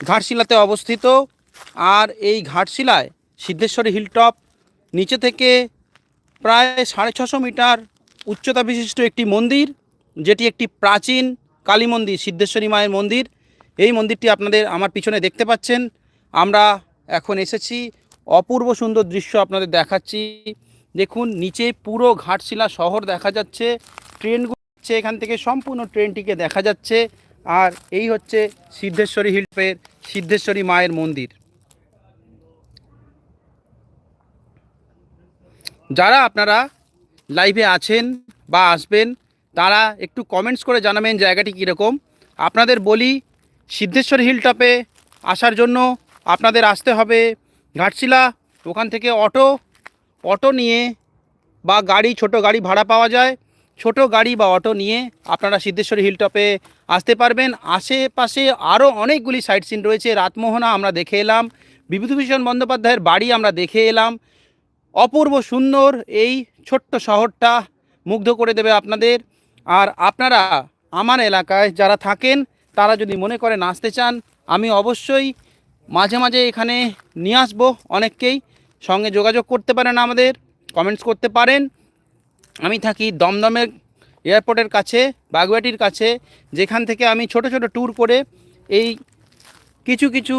ঘাটশিলাতে অবস্থিত। আর এই ঘাটশিলায় সিদ্ধেশ্বরী হিলটপ নিচে থেকে প্রায় সাড়ে ছশো মিটার উচ্চতা বিশিষ্ট একটি মন্দির, যেটি একটি প্রাচীন কালী মন্দির, সিদ্ধেশ্বরী মায়ের মন্দির। এই মন্দিরটি আপনাদের আমার পিছনে দেখতে পাচ্ছেন। আমরা এখন এসেছি অপূর্ব সুন্দর দৃশ্য আপনাদের দেখাচ্ছি। দেখুন, নিচে পুরো ঘাটশিলা শহর দেখা যাচ্ছে। ট্রেনগুলো এখান থেকে, সম্পূর্ণ ট্রেনটিকে দেখা যাচ্ছে। আর এই হচ্ছে সিদ্ধেশ্বরী হিলপের সিদ্ধেশ্বরী মায়ের মন্দির। যারা আপনারা লাইভে আছেন বা আসবেন, তারা একটু কমেন্টস করে জানাবেন জায়গাটি কীরকম। আপনাদের বলি, সিদ্ধেশ্বর হিল টপে আসার জন্য আপনাদের আসতে হবে ঘাটশিলা, ওখান থেকে অটো অটো নিয়ে বা গাড়ি, ছোট গাড়ি ভাড়া পাওয়া যায়। ছোট গাড়ি বা অটো নিয়ে আপনারা সিদ্ধেশ্বরী হিল টপে আসতে পারবেন। আশেপাশে আরও অনেকগুলি সাইট সিন রয়েছে। রাতমোহনা আমরা দেখে এলাম, বিভূতিভূষণ বন্দ্যোপাধ্যায়ের বাড়ি আমরা দেখে এলাম। অপূর্ব সুন্দর এই ছোট্ট শহরটা মুগ্ধ করে দেবে আপনাদের। আর আপনারা আমার এলাকায় যারা থাকেন, তারা যদি মনে করেন আসতে চান, আমি অবশ্যই মাঝে মাঝে এখানে নিয়ে আসব অনেককেই। সঙ্গে যোগাযোগ করতে পারেন আমাদের কমেন্টস করতে পারেন। আমি থাকি দমদমের এয়ারপোর্টের কাছে, বাগুয়াটির কাছে, যেখান থেকে আমি ছোট ছোট ট্যুর করে এই কিছু কিছু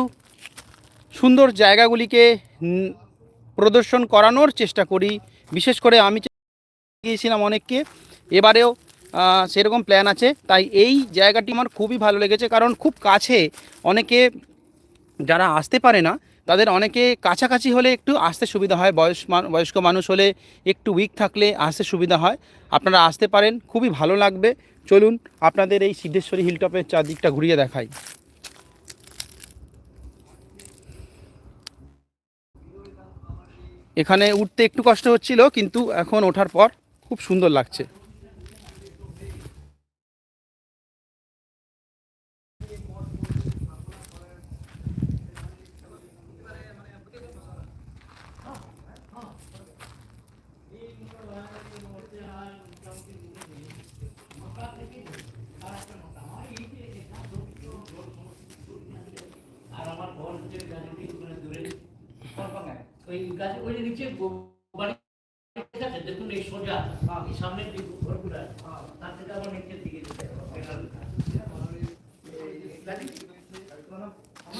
সুন্দর জায়গাগুলিকে প্রদর্শন করানোর চেষ্টা করি। বিশেষ করে আমি গিয়েছিলাম অনেককে। এবারেও সেরকম প্ল্যান আছে। তাই এই জায়গাটি আমার খুবই ভালো লেগেছে। কারণ খুব কাছে অনেকে যারা আসতে পারে না তাদের অনেকে কাছাকাছি হলে একটু আসতে সুবিধা হয়, বয়স বয়স্ক মানুষ হলে একটু উইক থাকলে আসতে সুবিধা হয়। আপনারা আসতে পারেন, খুবই ভালো লাগবে। চলুন আপনাদের এই সিদ্ধেশ্বরী হিলটপের চারদিকটা ঘুরিয়ে দেখাই। এখানে উঠতে একটু কষ্ট হচ্ছিল, কিন্তু এখন ওঠার পর খুব সুন্দর লাগছে।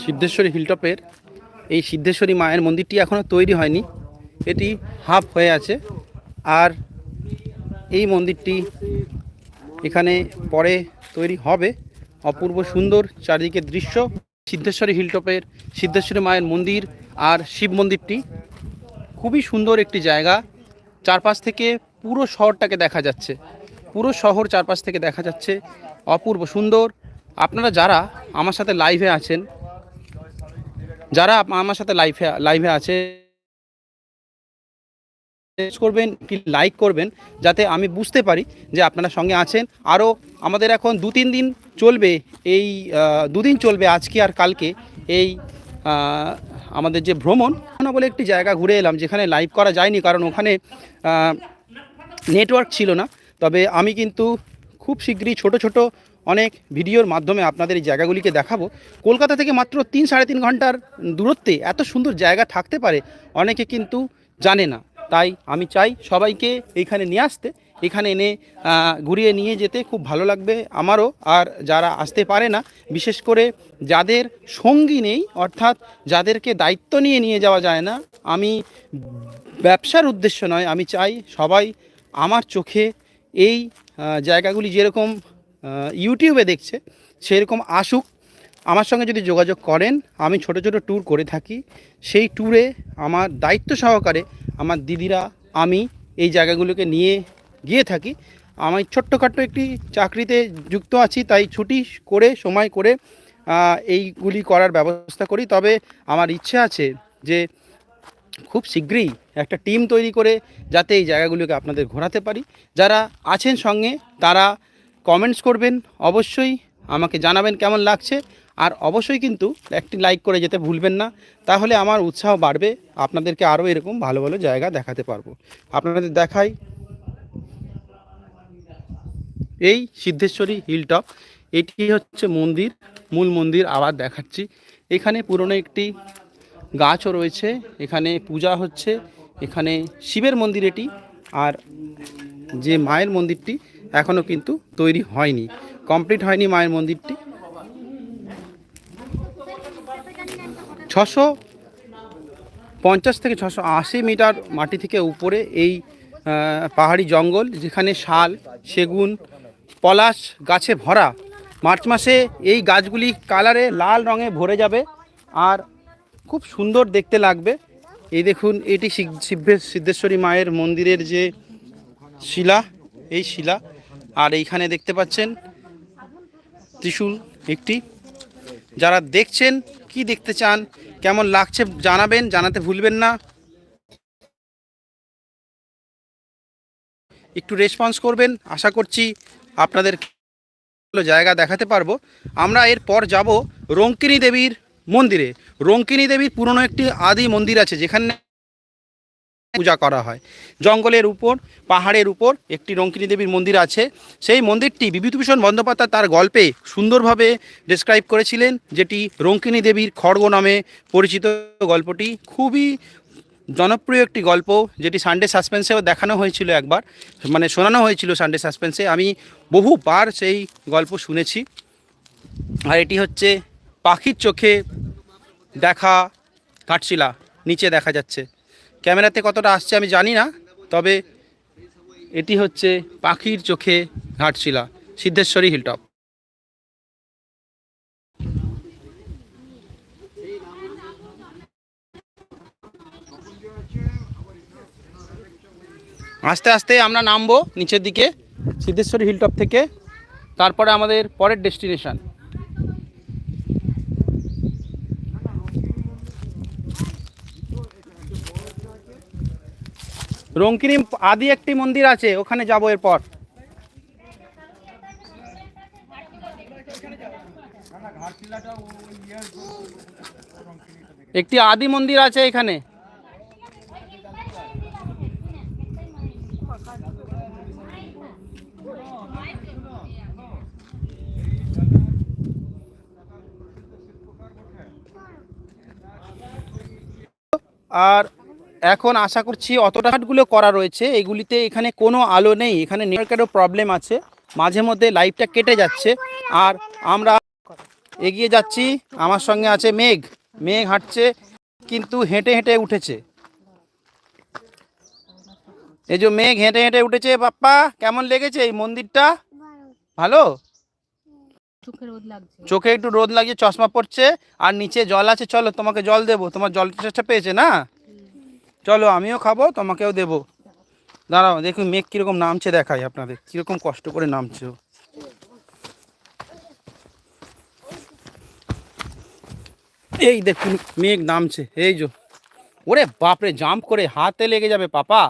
সিদ্ধেশ্বরী হিলটপের এই সিদ্ধেশ্বরী মায়ের মন্দিরটি এখনও তৈরি হয়নি। এটি হাফ হয়ে আছে। আর এই মন্দিরটি এখানে পরে তৈরি হবে। অপূর্ব সুন্দর চারিদিকের দৃশ্য, সিদ্ধেশ্বরী হিলটপের সিদ্ধেশ্বরী মায়ের মন্দির আর শিব মন্দিরটি। খুবই সুন্দর একটি জায়গা। চারপাশ থেকে পুরো শহরটাকে দেখা যাচ্ছে। পুরো শহর চারপাশ থেকে দেখা যাচ্ছে। অপূর্ব সুন্দর। আপনারা যারা আমার সাথে লাইভে আছেন, যারা আমার সাথে লাইভে লাইভে আছে করবেন কি লাইক করবেন, যাতে আমি বুঝতে পারি যে আপনারা সঙ্গে আছেন। আরও আমাদের এখন দু তিন দিন চলবে এই দুদিন চলবে আজকে আর কালকে এই আমাদের যে ভ্রমণ। না বলে একটি জায়গা ঘুরে এলাম যেখানে লাইভ করা যায়নি, কারণ ওখানে নেটওয়ার্ক ছিল না। তবে আমি কিন্তু খুব শীঘ্রই ছোট ছোট অনেক ভিডিওর মাধ্যমে আপনাদের এই জায়গাগুলিকে দেখাবো। কলকাতা থেকে মাত্র তিন সাড়ে তিন ঘণ্টার দূরত্বে এত সুন্দর জায়গা থাকতে পারে, অনেকে কিন্তু জানে না। তাই আমি চাই সবাইকে এইখানে নিয়ে আসতে, এখানে এনে ঘুরিয়ে নিয়ে যেতে খুব ভালো লাগবে আমারও। আর যারা আসতে পারে না, বিশেষ করে যাদের সঙ্গী নেই, অর্থাৎ যাদেরকে দায়িত্ব নিয়ে নিয়ে যাওয়া যায় না, আমি ব্যবসার উদ্দেশ্য নয়, আমি চাই সবাই আমার চোখে এই জায়গাগুলি যেরকম ইউটিউবে দেখছে, সেরকম আসুক। আমার সঙ্গে যদি যোগাযোগ করেন, আমি ছোট ছোট ট্যুর করে থাকি। সেই ট্যুরে আমার দায়িত্ব সহকারে আমার দিদিরা, আমি এই জায়গাগুলোকে নিয়ে গিয়ে থাকি। আমি ছোট্টখাট্ট একটি চাকরিতে যুক্ত আছি, তাই ছুটি করে, সময় করে এইগুলি করার ব্যবস্থা করি। তবে আমার ইচ্ছে আছে যে খুব শীঘ্রই একটা টিম তৈরি করে যাতে এই জায়গাগুলোকে আপনাদের ঘোরাতে পারি। যারা আছেন সঙ্গে, তারা কমেন্টস করবেন। অবশ্যই আমাকে জানাবেন কেমন লাগছে। আর অবশ্যই কিন্তু একটি লাইক করে যেতে ভুলবেন না। তাহলে আমার উৎসাহ বাড়বে, আপনাদেরকে আরও এরকম ভালো ভালো জায়গা দেখাতে পারব। আপনাদের দেখাই এই সিদ্ধেশ্বরী হিল টপ এটি হচ্ছে মন্দির, মূল মন্দির আবার দেখাচ্ছি। এখানে পুরনো একটি গাছও রয়েছে, এখানে পূজা হচ্ছে, এখানে শিবের মন্দির এটি, আর যে মায়ের মন্দিরটি এখনও কিন্তু তৈরি হয়নি। কমপ্লিট হয়নি মায়ের মন্দিরটি। ছশো পঞ্চাশ থেকে ছশো আশি মিটার মাটি থেকে উপরে এই পাহাড়ি জঙ্গল যেখানে শাল, সেগুন, পলাশ গাছে ভরা। মার্চ মাসে এই গাছগুলি কালারে লাল রঙে ভরে যাবে আর খুব সুন্দর দেখতে লাগবে। এই দেখুন, এটি শিব- সিদ্ধেশ্বরী মায়ের মন্দিরের যে শিলা, এই শিলা। আর এইখানে দেখতে পাচ্ছেন ত্রিশূল একটি। যারা দেখছেন, কি দেখতে চান কেমন লাগছে জানাবেন, জানাতে ভুলবেন না। একটু রেসপন্স করবেন, আশা করছি আপনাদের জায়গা দেখাতে পারব। আমরা এরপর যাব রঙ্কিনী দেবীর মন্দিরে। রঙ্কিনী দেবীর পুরনো একটি আদি মন্দির আছে, যেখানে পূজা করা হয়। জঙ্গলের উপর, পাহাড়ের উপর একটি রঙ্কিনী দেবীর মন্দির আছে। সেই মন্দিরটি বিভূতিভূষণ বন্দ্যোপাধ্যায় তার গল্পে সুন্দরভাবে ডেসক্রাইব করেছিলেন, যেটি রঙ্কিনী দেবীর খড়গ নামে পরিচিত গল্পটি। খুবই জনপ্রিয় একটি গল্প, যেটি সানডে সাসপেন্সেও দেখানো হয়েছিল একবার মানে শোনানো হয়েছিল সানডে সাসপেন্সে আমি বহুবার সেই গল্প শুনেছি। আর এটি হচ্ছে পাখির চোখে দেখা ঘাটশিলা নিচে দেখা যাচ্ছে। ক্যামেরাতে কতটা আসছে আমি জানি না, তবে এটি হচ্ছে পাখির চোখে ঘাটশিলা, সিদ্ধেশ্বরী হিলটপ আস্তে আস্তে আমরা নামবো নিচের দিকে, সিদ্ধেশ্বরী হিলটপ থেকে, তারপরে আমাদের পরের ডেস্টিনেশন রঙ্কিনী আদি একটি মন্দির আছে ওখানে যাব এরপর। একটি আদি মন্দির আছে এখানে। আর এখন আশা করছি অতটা হাটগুলো করা রয়েছে। এগুলিতে এখানে কোনো আলো নেই। এখানে নেটওয়ার্কেরও প্রবলেম আছে। মাঝে মধ্যে লাইটটা কেটে যাচ্ছে। আর আমরা এগিয়ে যাচ্ছি। আমার সঙ্গে আছে মেঘ। মেঘ হাঁটছে কিন্তু হেঁটে হেঁটে উঠেছে। এই যে মেঘ হেঁটে হেঁটে উঠেছে বাপ্পা কেমন লেগেছে এই মন্দিরটা? ভালো? চোখে একটু রোদ লাগিয়ে চশমা পড়ছে আর নিচে জল আছে। চলো তোমাকে জল দেবো। তোমার জল চেষ্টা পেয়েছে না? চলো আমিও খাব তোমাকেও দেবো। দাঁড়াও দেখুন মেঘ কীরকম নামছে দেখাই আপনাদের। কীরকম কষ্ট করে নামছে এই দেখুন মেঘ নামছে এই যে। ওরে বাপরে জাম্প করে হাতে লেগে যাবে পাপা।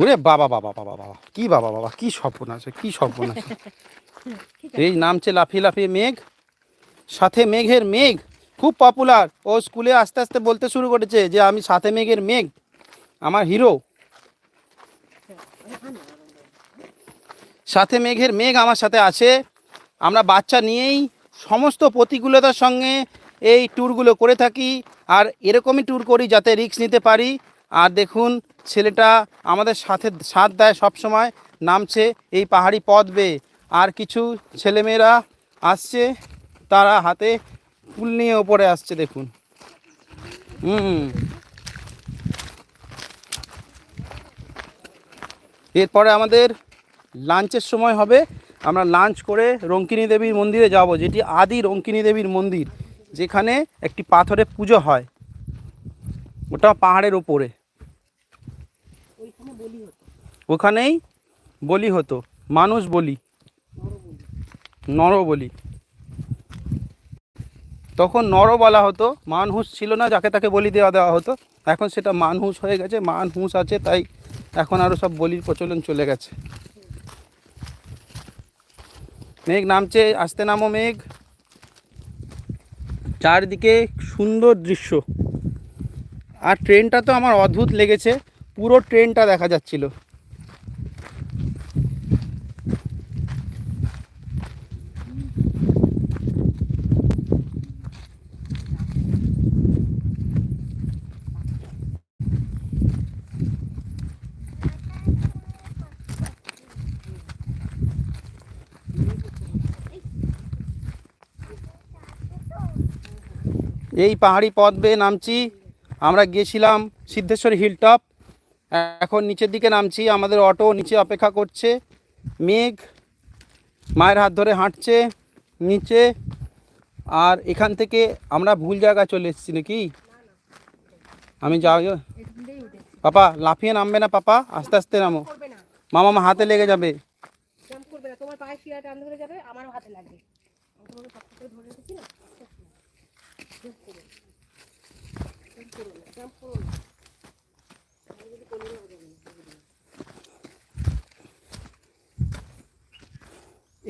ওরে বাবা বাবা বাবা বাবা। কি বাবা বাবা কি স্বপ্ন আছে কি স্বপ্ন আছে। এই নামছে লাফিয়ে লাফিয়ে মেঘ। সাথে মেঘের মেঘ খুব পপুলার ও স্কুলে আস্তে আস্তে বলতে শুরু করেছে যে, আমি সাথে মেঘের মেঘ, আমার হিরো সাথে মেঘের মেঘ আমার সাথে আছে। আমরা বাচ্চা নিয়েই সমস্ত প্রতিকূলতার সঙ্গে এই ট্যুরগুলো করে থাকি। আর এরকমই ট্যুর করি যাতে রিক্স নিতে পারি। আর দেখুন, ছেলেটা আমাদের সাথে, সাথ দেয় সবসময়, নামছে এই পাহাড়ি পথ বেয়ে। আর কিছু ছেলেমেয়েরা আসছে, তারা হাতে ফুল নিয়ে ওপরে আসছে, দেখুন। হুম। এরপরে আমাদের লাঞ্চের সময় হবে। আমরা লাঞ্চ করে রঙ্কিনী দেবীর মন্দিরে যাব, যেটি আদি রঙ্কিনী দেবীর মন্দির, যেখানে একটি পাথরে পুজো হয়। ওটা পাহাড়ের ওপরে। ওখানেই বলি হতো। মানুষ বলি। নর বলি তখন নর বলা হতো মানহুস ছিল না যাকে তাকে বলি দেওয়া দেওয়া হতো। এখন সেটা মানহুস হয়ে গেছে মানহুস আছে, তাই এখন আরও সব বলির প্রচলন চলে গেছে। মেঘ নামছে, আসতে নামো মেঘ। চারদিকে সুন্দর দৃশ্য। আর ট্রেনটা তো আমার অদ্ভুত লেগেছে, পুরো ট্রেনটা দেখা যাচ্ছিল। এই পাহাড়ি পথ বেয়ে নামছি। আমরা গিয়েছিলাম সিদ্ধেশ্বর হিল টপ এখন নিচের দিকে নামছি, আমাদের অটো নিচে অপেক্ষা করছে। মেঘ মায়ের হাত ধরে হাঁটছে নিচে। আর এখান থেকে আমরা ভুল জায়গায় চলে এসেছি নাকি? আমি যাও। পাপা, লাফিয়ে নামবে না পাপা? আস্তে আস্তে নামো। মামা, আমার হাতে লেগে যাবে। তোমার পায়ে ধরে যাবে, আমারও হাতে লাগবে আমি তোমাকে শক্ত করে ধরে রেখেছি না জাম্প করো না জাম্প করো না জাম্প করো না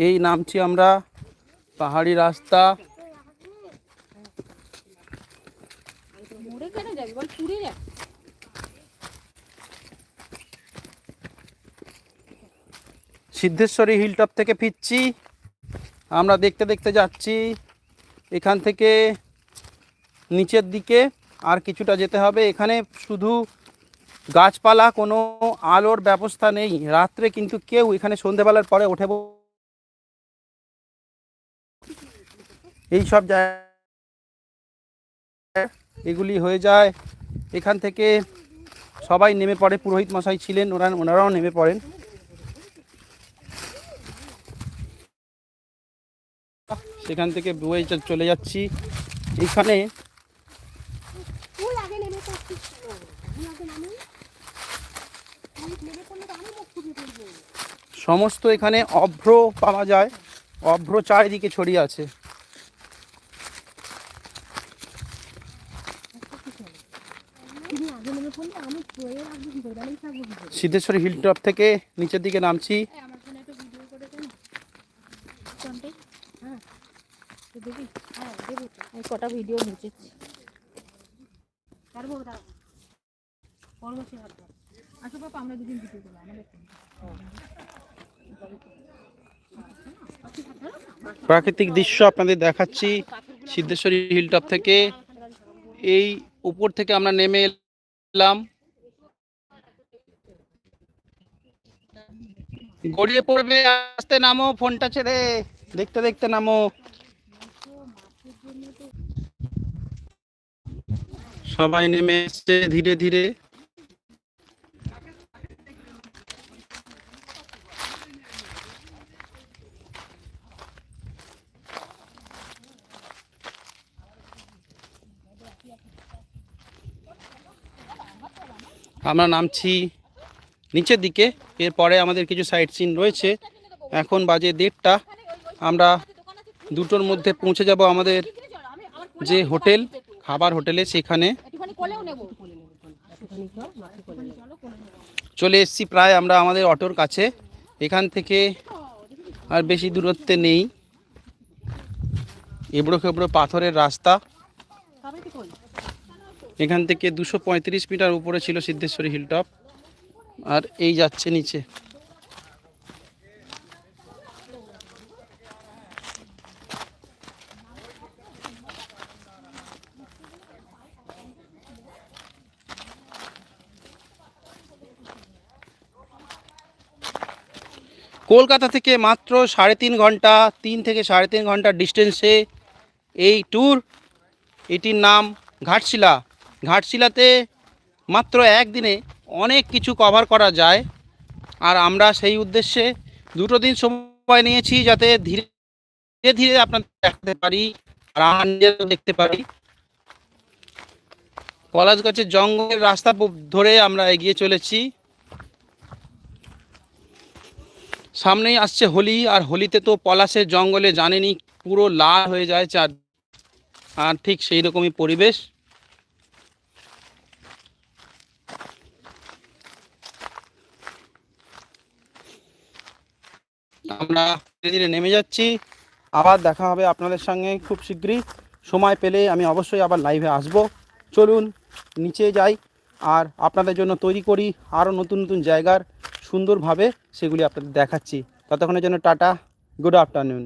এই নামছি আমরা পাহাড়ি রাস্তা। সিদ্ধেশ্বরী হিলটপ থেকে ফিরছি। আমরা দেখতে দেখতে যাচ্ছি। এখান থেকে নিচের দিকে আর কিছুটা যেতে হবে। এখানে শুধু গাছপালা কোনো আলোর ব্যবস্থা নেই। রাত্রে কিন্তু কেউ এখানে সন্ধেবেলার পরে ওঠে এই সব জায়গায় এগুলি হয়ে যায়। এখান থেকে সবাই নেমে পড়ে। পুরোহিত মশাই ছিলেন, ওরা, ওনারাও নেমে পড়েন। সেখান থেকে বয়ে চলে যাচ্ছি। এখানে সমস্ত এখানে অভ্র পাওয়া যায়। অভ্র চারিদিকে ছড়িয়ে আছে তুমি আগে নেমে পড়লে আমি শুয়ে রাখব কি করে দাঁড়িয়ে থাকব কি করে সিদ্ধেশ্বরী হিল টপ থেকে নিচের দিকে নামছি। হ্যাঁ। হ্যাঁ দেবো তো। আমি কটা ভিডিও মুছেছি পারব দাঁড়াও পরবর্তী হাত ধর। আসো বাবা আমরা দুদিন ভিডিও করব আমাদের প্রাকৃতিক দৃশ্য আপনাদের দেখাচ্ছি সিদ্ধেশ্বরী হিল টপ থেকে। এই উপর থেকে আমরা নেমে এলাম। গড়িয়ে পড়বে, আসতে নামো, ফোনটা ছেড়ে, দেখতে দেখতে নামো। সবাই নেমে এসছে ধীরে ধীরে। আমরা নামছি নিচের দিকে। এরপরে আমাদের কিছু সাইট সিন রয়েছে। এখন বাজে দেড়টা। আমরা দুটোর মধ্যে পৌঁছে যাব আমাদের যে হোটেল, খাবার হোটেলে সেখানে। চল এসেছি প্রায় আমরা আমাদের অটোর কাছে। এখান থেকে আর বেশি দূরত্বে নেই। এবড়ো খেবড়ো পাথরের রাস্তা। এখান থেকে দুশো পঁয়ত্রিশ মিটার উপরে ছিল সিদ্ধেশ্বরী হিলটপ আর এই যাচ্ছে নিচে। কলকাতা থেকে মাত্র সাড়ে তিন ঘণ্টা, তিন থেকে সাড়ে তিন ঘণ্টা ডিস্টেন্সে এই ট্যুর এটির নাম ঘাটশিলা। ঘাটশিলাতে মাত্র একদিনে অনেক কিছু কভার করা যায়। আর আমরা সেই উদ্দেশ্যে দুটো দিন সময় নিয়েছি যাতে ধীরে ধীরে ধীরে আপনাদের দেখাতে পারি আর আমরা দেখতে পারি। কলাজ গাছের জঙ্গলের রাস্তা ধরে আমরা এগিয়ে চলেছি। সামনেই আসছে হোলি, আর হোলিতে তো পলাশের জঙ্গলে জানেনি পুরো লাল হয়ে যায় চার আর ঠিক সেই রকমই পরিবেশ। আমরা ধীরে ধীরে নেমে যাচ্ছি। আবার দেখা হবে আপনাদের সঙ্গে খুব শীঘ্রই। সময় পেলে আমি অবশ্যই আবার লাইভে আসব। চলুন, নিচে যাই আর আপনাদের জন্য তৈরি করি আরও নতুন নতুন জায়গার সুন্দরভাবে সেগুলি আপনাদের দেখাচ্ছি। ততক্ষণের জন্য টাটা গুড আফটারনুন